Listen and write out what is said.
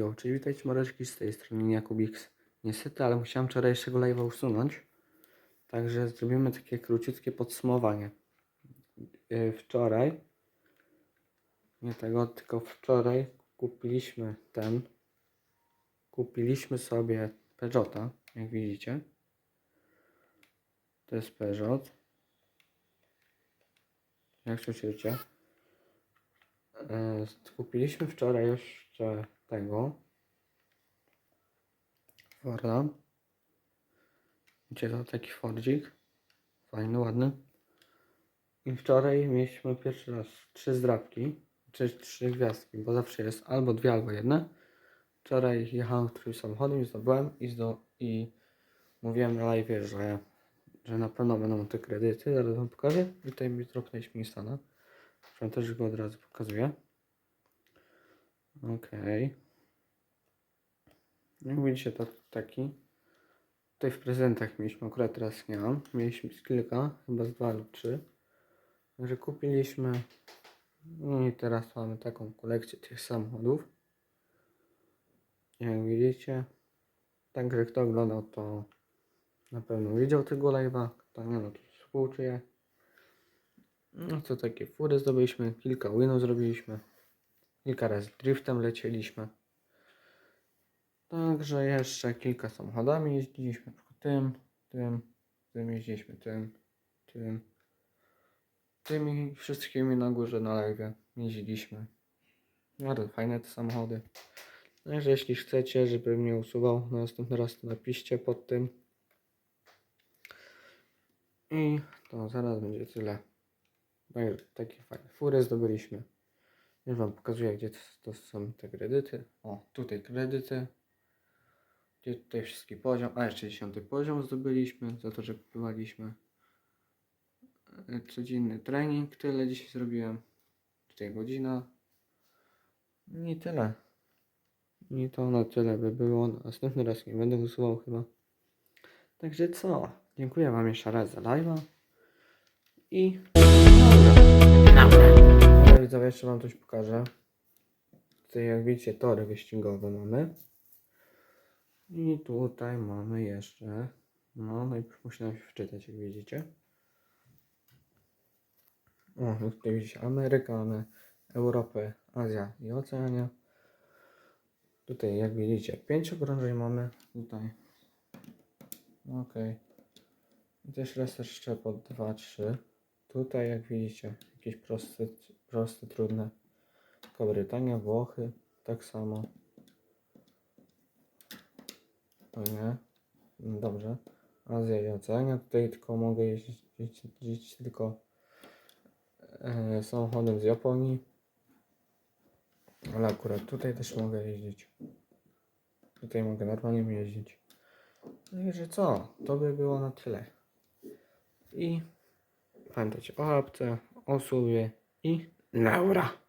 live'a, czyli witajcie Mareczki z tej strony Jakub X. Niestety, ale musiałem wczorajszego live'a usunąć. Także zrobimy takie króciutkie podsumowanie. Yy, Wczoraj, nie tego, tylko wczoraj kupiliśmy ten, kupiliśmy sobie Peugeota, jak widzicie. To jest Peugeot. Jak słyszycie. E, Kupiliśmy wczoraj jeszcze tego Forda. Gdzie to taki Fordzik? Fajny, ładny. I wczoraj mieliśmy pierwszy raz trzy zdrabki, czy trzy gwiazdki, bo zawsze jest albo dwie, albo jedna. Wczoraj jechałem którymś samochodem i zdobyłem i, zdo, i mówiłem na live, że, że na pewno będą te kredyty. Zaraz wam pokażę. I tutaj mi dropnęliśmy Instana. Zresztą też go od razu pokazuję. Okej. Jak widzicie, to taki. Tutaj w prezentach mieliśmy, akurat teraz nie mam. Mieliśmy z kilka, chyba z dwa lub trzy. Także kupiliśmy. No i teraz mamy taką kolekcję tych samochodów. Jak widzicie. Także kto oglądał, to na pewno widział tego live'a. Kto nie, no to współczuję. No to takie fury zdobyliśmy, kilka winów zrobiliśmy. Kilka razy driftem lecieliśmy. Także jeszcze kilka samochodami jeździliśmy. Tym, tym, tym jeździliśmy, tym, tym. Tymi wszystkimi na górze na live jeździliśmy. Bardzo fajne te samochody. Także jeśli chcecie, żebym nie usuwał na następny raz, to napiszcie pod tym. I to zaraz będzie tyle. Także takie fajne fury zdobyliśmy. Już Wam pokazuję, gdzie to, to są te kredyty. O, tutaj kredyty. Gdzie tutaj wszystki poziom. A, jeszcze 10 poziom zdobyliśmy za to, że kupowaliśmy. E, Codzienny trening. Tyle dzisiaj zrobiłem. Tutaj godzina. I tyle. I to na tyle by było. Następny raz nie będę usuwał chyba. Także co? Dziękuję Wam jeszcze raz za live'a. I... Dobra, widzowie, jeszcze wam coś pokażę. Tutaj jak widzicie tory wyścigowe mamy. I tutaj mamy jeszcze. No, najpierw musiałem się wczytać, jak widzicie. O, no tutaj widzicie Amerykę, mamy Europę, Azja i Oceania. Tutaj jak widzicie 5 okrążeń mamy. Tutaj. Ok. I też raz jeszcze po 2, 3. Tutaj jak widzicie jakieś proste, proste, trudne. Tylko Brytania, Włochy, tak samo. To nie. No Dobrze. Azja i Oceania. Tutaj tylko mogę jeździć, jeździć, tylko e, samochodem z Japonii. Ale akurat tutaj też mogę jeździć. Tutaj mogę normalnie jeździć. Także co? To by było na tyle. I pamiętajcie o apce, o słowie i naura.